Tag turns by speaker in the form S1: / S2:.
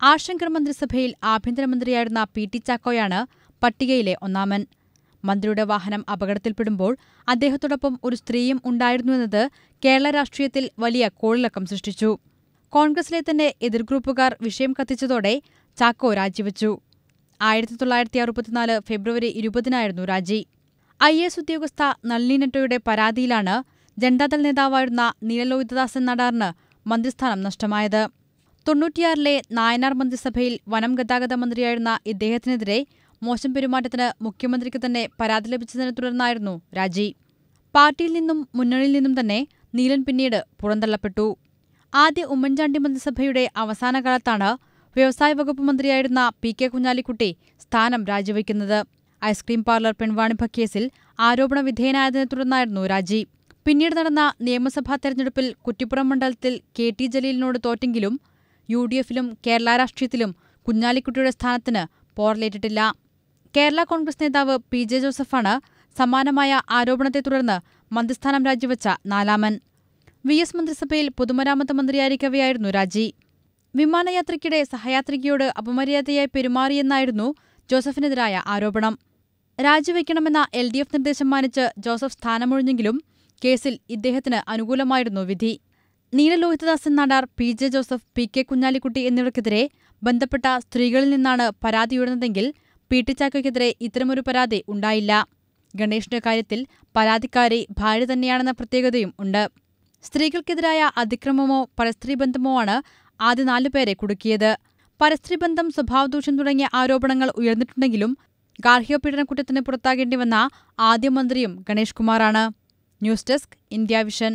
S1: ആശങ്കർ മന്ത്രിസഭയിൽ ആഭ്യന്തരമന്ത്രിയായിരുന്ന P T ചാക്കോയാണ് പട്ടികയിലെ ഒന്നാമൻ. മന്ത്രിയുടെ വാഹനം അപകടത്തിൽപ്പെടുമ്പോൾ അദ്ദേഹത്തോടൊപ്പം ഒരു സ്ത്രീയും ഉണ്ടായിരുന്നുവെന്നത് കേരള രാഷ്ട്രീയത്തിൽ വലിയ കോളിളക്കം സൃഷ്ടിച്ചു. കോൺഗ്രസിലെ തന്നെ എതിർഗ്രൂപ്പുകാർ വിഷയം കത്തിച്ചതോടെ ചാക്കോ രാജിവെച്ചു. ആയിരത്തി തൊള്ളായിരത്തി അറുപത്തിനാല് ഫെബ്രുവരി ഇരുപതിനായിരുന്നു രാജി. ഐ എസ് ഉദ്യോഗസ്ഥ നളിനി നെറ്റോയുടെ പരാതിയിലാണ് ജനതാദൾ നേതാവായിരുന്ന നീലലോഹിതദാസൻ നടാറിന് മന്ത്രിസ്ഥാനം നഷ്ടമായത്. തൊണ്ണൂറ്റിയാറിലെ നായനാർ മന്ത്രിസഭയിൽ വനം ഗതാഗത മന്ത്രിയായിരുന്ന ഇദ്ദേഹത്തിനെതിരെ മോശം പെരുമാറ്റത്തിന് മുഖ്യമന്ത്രിക്ക് തന്നെ പരാതി ലഭിച്ചതിനെ തുടർന്നായിരുന്നു രാജി. പാർട്ടിയിൽ നിന്നും മുന്നണിയിൽ നിന്നും തന്നെ നീലൻ പിന്നീട് പുറന്തള്ളപ്പെട്ടു. ആദ്യ ഉമ്മൻചാണ്ടി മന്ത്രിസഭയുടെ അവസാന കാലത്താണ് വ്യവസായ വകുപ്പ് മന്ത്രിയായിരുന്ന പി കെ കുഞ്ഞാലിക്കുട്ടി സ്ഥാനം രാജിവെക്കുന്നത്. ഐസ്ക്രീം പാർലർ പെൺവാണിഭ കേസിൽ ആരോപണ വിധേയനായതിനെ തുടർന്നായിരുന്നു രാജി. പിന്നീട് നടന്ന നിയമസഭാ തെരഞ്ഞെടുപ്പിൽ കുറ്റിപ്പുറം മണ്ഡലത്തിൽ കെ ടി ജലീലിനോട് തോറ്റെങ്കിലും യു ഡി എഫിലും കേരള രാഷ്ട്രീയത്തിലും കുഞ്ഞാലിക്കുട്ടിയുടെ സ്ഥാനത്തിന് പോറലേറ്റിട്ടില്ല. കേരള കോൺഗ്രസ് നേതാവ് പി ജെ ജോസഫാണ് സമാനമായ ആരോപണത്തെ തുടർന്ന് മന്ത്രിസ്ഥാനം രാജിവെച്ച നാലാമൻ. വി എസ് മന്ത്രിസഭയിൽ പൊതുമരാമത്ത് മന്ത്രിയായിരിക്കവെയായിരുന്നു രാജി. വിമാനയാത്രയ്ക്കിടെ സഹയാത്രികയോട് അപമര്യാദയായി പെരുമാറിയെന്നായിരുന്നു ജോസഫിനെതിരായ ആരോപണം. രാജിവെക്കണമെന്ന എൽ ഡി എഫ് നിർദ്ദേശം മാനിച്ച് ജോസഫ് സ്ഥാനമൊഴിഞ്ഞെങ്കിലും കേസിൽ ഇദ്ദേഹത്തിന് അനുകൂലമായിരുന്നു വിധി. Neelalohithadasan Nadar P J Joseph P K Kunhalikutty എന്നിവർക്കെതിരെ ബന്ധപ്പെട്ട സ്ത്രീകളിൽ നിന്നാണ് പരാതി ഉയർന്നതെങ്കിൽ പി ടി ചാക്കോയ്ക്കെതിരെ ഇത്തരമൊരു പരാതി ഉണ്ടായില്ല. ഗണേഷിന്റെ കാര്യത്തിൽ പരാതിക്കാരി ഭാര്യ തന്നെയാണെന്ന പ്രത്യേകതയും ഉണ്ട്. സ്ത്രീകൾക്കെതിരായ അതിക്രമമോ പരസ്ത്രീ ബന്ധമോ ആണ് ആദ്യ നാലുപേരെ കുടുക്കിയത്. പരസ്ത്രീ ബന്ധം സ്വഭാവദൂഷ്യം തുടങ്ങിയ ആരോപണങ്ങൾ ഉയർന്നിട്ടുണ്ടെങ്കിലും ഗാർഹിക പീഡനക്കുറ്റത്തിന് പുറത്താകേണ്ടി വന്ന ആദ്യ മന്ത്രിയും ഗണേഷ് കുമാറാണ്. News desk India vision.